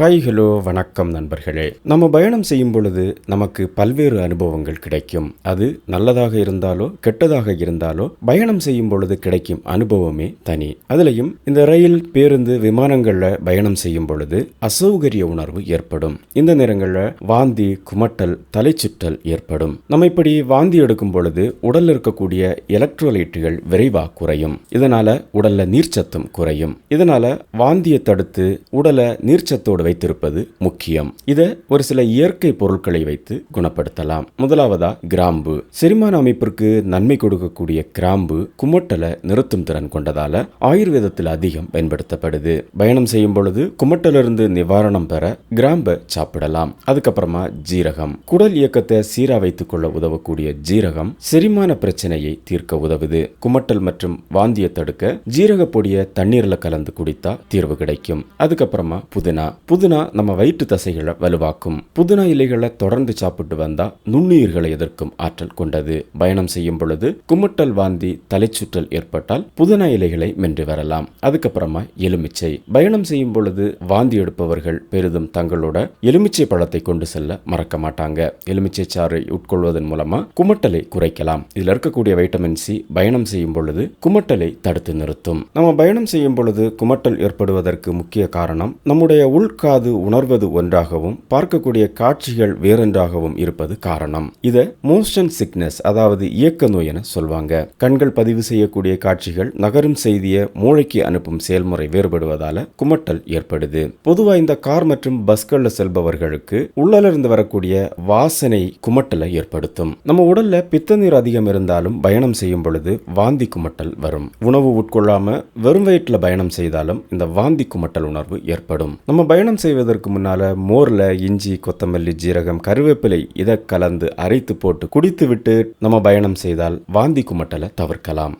Hi hello வணக்கம் நண்பர்களே. நம்ம பயணம் செய்யும் பொழுது நமக்கு பல்வேறு அனுபவங்கள் கிடைக்கும். அது நல்லதாக இருந்தாலோ கெட்டதாக இருந்தாலோ பயணம் செய்யும் பொழுது கிடைக்கும் அனுபவமே தனி. அதுலயும் இந்த ரயில் பேருந்து விமானங்கள்ல பயணம் செய்யும் பொழுது அசௌகரிய உணர்வு ஏற்படும். இந்த நேரங்கள்ல வாந்தி குமட்டல் தலைச்சுற்றல் ஏற்படும். நம்ம இப்படி வாந்தி எடுக்கும் பொழுது உடலில் இருக்கக்கூடிய எலக்ட்ரோலைட்டுகள் விரைவா குறையும். இதனால உடல்ல நீர்ச்சத்தும் குறையும். இதனால வாந்தியை தடுத்து உடலை நீர்ச்சத்தோடு வைத்திருப்பது முக்கியம். இதை ஒரு சில இயற்கை பொருட்களை வைத்து குணப்படுத்தலாம். முதலாவதா கிராம்பு. செரிமான அமைப்பிற்கு நன்மை கொடுக்கக்கூடிய கிராம்பு குமட்டலை நிறுத்தும் திறன் கொண்டதால ஆயுர்வேதத்தில் அதிகம் பயன்படுத்தப்படுது. பயணம் செய்யும் பொழுது குமட்டலிருந்து நிவாரணம் பெற கிராம்பை சாப்பிடலாம். அதுக்கப்புறமா ஜீரகம். குடல் இயக்கத்தை சீரா வைத்துக் கொள்ள உதவக்கூடிய ஜீரகம் செரிமான பிரச்சனையை தீர்க்க உதவுது. குமட்டல் மற்றும் வாந்தியை தடுக்க ஜீரக பொடியை தண்ணீர்ல கலந்து குடித்தா தீர்வு கிடைக்கும். அதுக்கப்புறமா புதினா புதினா நம்ம வயிற்று தசைகளை வலுவாக்கும். புதினா இலைகளை தொடர்ந்து சாப்பிட்டு வந்தா நுண்ணுயிர்களை எதிர்க்கும் ஆற்றல் கொண்டது. பயணம் செய்யும் பொழுது குமட்டல் வாந்தி தலைச்சுற்றல் ஏற்பட்டால் புதினா இலைகளை மென்று வரலாம். அதுக்கப்புறமா எலுமிச்சை. பயணம் செய்யும் பொழுது வாந்தி எடுப்பவர்கள் பெரிதும் தங்களோட எலுமிச்சை பழத்தை கொண்டு செல்ல மறக்க மாட்டாங்க. எலுமிச்சை சாறை உட்கொள்வதன் மூலமா குமட்டலை குறைக்கலாம். இதில் இருக்கக்கூடிய வைட்டமின் சி பயணம் செய்யும் பொழுது குமட்டலை தடுத்து நிறுத்தும். நம்ம பயணம் செய்யும் பொழுது குமட்டல் ஏற்படுவதற்கு முக்கிய காரணம் நம்முடைய உள் உள்காது உணர்வது ஒன்றாகவும் பார்க்கக்கூடிய காட்சிகள் வேறொன்றாகவும் இருப்பது காரணம். இத மோஷன் சிக்னஸ் அதாவது இயக்க நோய் என சொல்வாங்க. கண்கள் பதிவு செய்யக்கூடிய காட்சிகள் நகரும் செய்தியை மூளைக்கு அனுப்பும் செயல்முறை வேறுபடுவதால குமட்டல் ஏற்படுது. பொதுவா இந்த கார் மற்றும் பஸ்கள்ல செல்பவர்களுக்கு உள்ளிருந்து வரக்கூடிய வாசனை குமட்டலை ஏற்படுத்தும். நம்ம உடல்ல பித்த நீர் அதிகம் இருந்தாலும் பயணம் செய்யும் பொழுது வாந்தி குமட்டல் வரும். உணவு உட்கொள்ளாம வெறும் வயிற்றுல பயணம் செய்தாலும் இந்த வாந்தி குமட்டல் உணர்வு ஏற்படும். நம்ம பயணம் செய்வதற்கு முன்னால மோர்ல இஞ்சி கொத்தமல்லி ஜீரகம் கருவேப்பிலை இதை கலந்து அரைத்து போட்டு குடித்து விட்டு நம்ம பயணம் செய்தால் வாந்தி குமட்டலை தவிர்க்கலாம்.